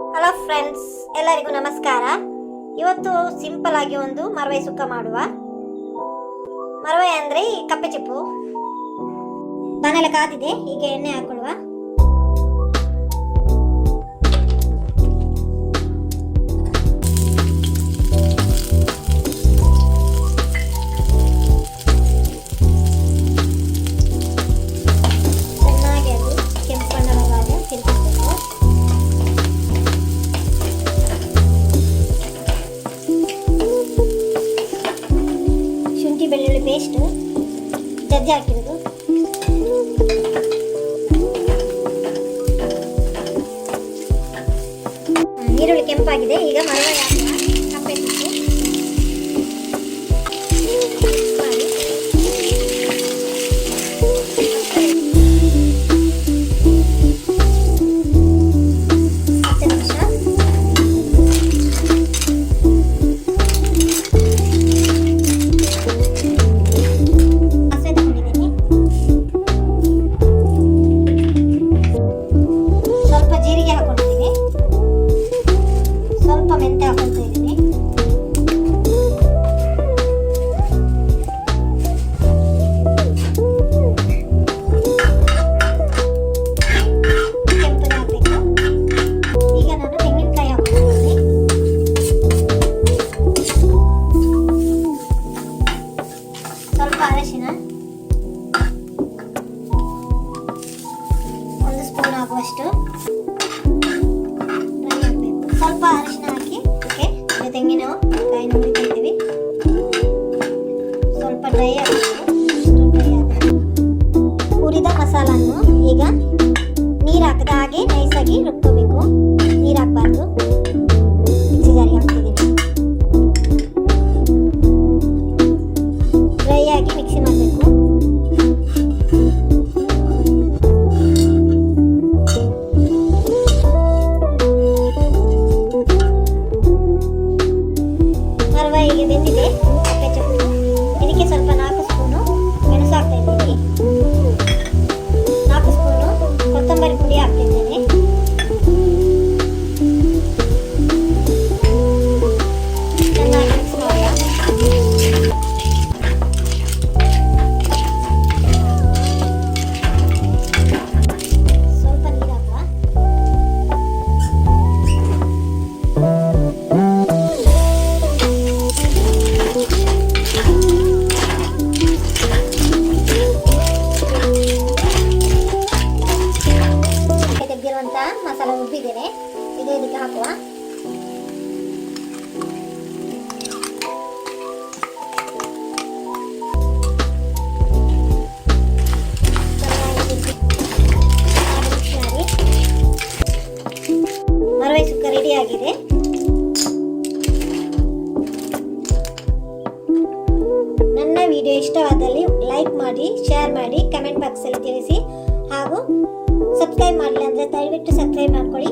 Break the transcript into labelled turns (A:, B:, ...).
A: Hello friends ಎಲ್ಲರಿಗೂ ನಮಸ್ಕಾರ. ಇವತ್ತು ಸಿಂಪಲ್ ಆಗಿ ಒಂದು ಮರವೆ ಸುಕ್ಕ ಮಾಡುವ. ಮರವೆ ಅಂದ್ರೆ ಈ ಕಪ್ಪೆ ಚಿಪ್ಪು. ತಾನೆಲ್ಲ ಕಾದಿದೆ ಈಗ ಎಣ್ಣೆ ಹಾಕೊಳ್ಳುವ. ಶುಂಠಿ ಬೆಳ್ಳುಳ್ಳಿ ಪೇಸ್ಟ್ ಜಜ್ಜಿ ಹಾಕಿರೋದು. ಈರುಳ್ಳಿ ಕೆಂಪಾಗಿದೆ ಈಗ ಮರಳಿ ಸ್ಪೂನ್ ಆಗುವಷ್ಟು ಸ್ವಲ್ಪ ಅರಿಶಿನ ಹಾಕಿ, ಓಕೆ? ತೆಂಗಿನ ಕಾಯಿನ ಹುರಿತಾ ಸ್ವಲ್ಪ ಡ್ರೈ ಆಗಬೇಕು. ಡ್ರೈ ಆಗಬೇಕು. ಹುರಿದ ಮಸಾಲನ್ನು ಈಗ ನೀರು ಹಾಕದ ಹಾಗೆ ನೈಸಾಗಿ ರುಬ್ಕೋಬೇಕು. ನೀರು ಹಾಕಬಾರ್ದು. ಮರವ ಈಗ ಮಸಾಲೆ ಇದು ಇದಕ್ಕೆ ಹಾಕುವ. ನನ್ನ ವಿಡಿಯೋ ಇಷ್ಟವಾದಲ್ಲಿ ಲೈಕ್ ಮಾಡಿ ಶೇರ್ ಮಾಡಿ ಕಮೆಂಟ್ ಬಾಕ್ಸಲ್ಲಿ ತಿಳಿಸಿ ಹಾಗೂ ಸಬ್ಸ್ಕ್ರೈಬ್ ಮಾಡಲಿಲ್ಲ ಅಂದರೆ ದಯವಿಟ್ಟು ಸಬ್ಸ್ಕ್ರೈಬ್ ಮಾಡ್ಕೊಳ್ಳಿ